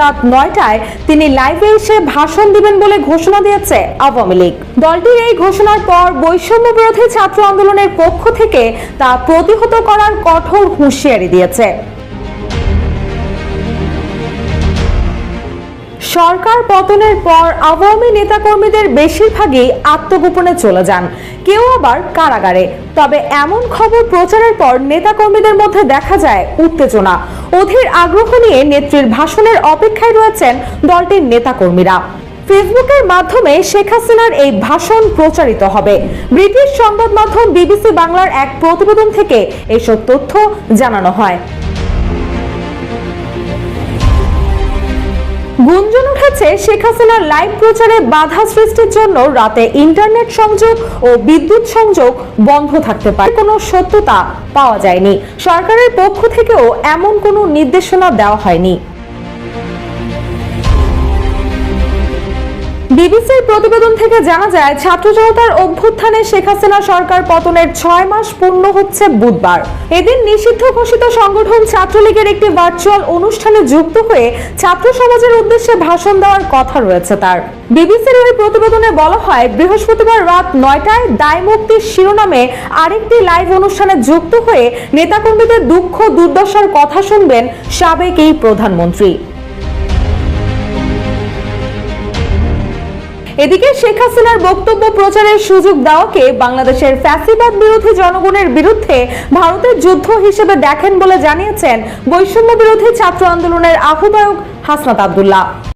রাত নয়টায় তিনি লাইভে এসে ভাষণ দিবেন বলে ঘোষণা দিয়েছে আওয়ামী লীগ। দলটির এই ঘোষণার পর বৈষম্য বিরোধী ছাত্র আন্দোলনের পক্ষ থেকে তা প্রতিহত করার কঠোর হুঁশিয়ারি দিয়েছে। সরকার পতনের পর আওয়ামী নেতাকর্মীদের বেশিরভাগই আত্মগোপনে চলে যান। কেউ আবার কারাগারে। তবে এমন খবর প্রচারের পর নেতাকর্মীদের মধ্যে দেখা যায় উত্তেজনা। অধীর আগ্রহ নিয়ে নেত্রীর ভাষণের অপেক্ষায় রয়েছেন দলটির নেতাকর্মীরা। ফেসবুকের মাধ্যমে শেখ হাসিনার এই ভাষণ প্রচারিত হবে। ব্রিটিশ সংবাদ মাধ্যম বিবিসি বাংলার এক প্রতিবেদন থেকে এসব তথ্য জানানো হয়। গুঞ্জন উঠেছে, শেখ হাসিনার লাইভ প্রচারে বাধা সৃষ্টির জন্য রাতে ইন্টারনেট সংযোগ ও বিদ্যুৎ সংযোগ বন্ধ থাকতে পারে। কোনো সত্যতা পাওয়া যায়নি। সরকারের পক্ষ থেকেও এমন কোনো নির্দেশনা দেওয়া হয়নি। বিবিসির প্রতিবেদন থেকে জানা যায়, ছাত্র জনতার অভ্যুত্থানে শেখ হাসিনা সরকার পতনের ছয় মাস পূর্ণ হচ্ছে বুধবার। এদিন নিষিদ্ধ ঘোষিত সংগঠন ছাত্রলীগের একটি ভার্চুয়াল অনুষ্ঠানে যুক্ত হয়ে ছাত্র সমাজের উদ্দেশ্যে ভাষণ দেওয়ার কথা রয়েছে তার। বিবিসির ওই প্রতিবেদনে বলা হয়, বৃহস্পতিবার রাত নয়টায় দায় মুক্তির শিরোনামে আরেকটি লাইভ অনুষ্ঠানে যুক্ত হয়ে নেতাকর্মীদের দুঃখ দুর্দশার কথা শুনবেন সাবেক এই প্রধানমন্ত্রী। এদিকে শেখ হাসিনার বক্তব্য প্রচারের সুযোগ দেওয়াকে বাংলাদেশের ফ্যাসিবাদ বিরোধী জনগণের বিরুদ্ধে ভারতের যুদ্ধ হিসেবে দেখেন বলে জানিয়েছেন বৈষম্য বিরোধী ছাত্র আন্দোলনের আহ্বায়ক হাসনাত আব্দুল্লাহ।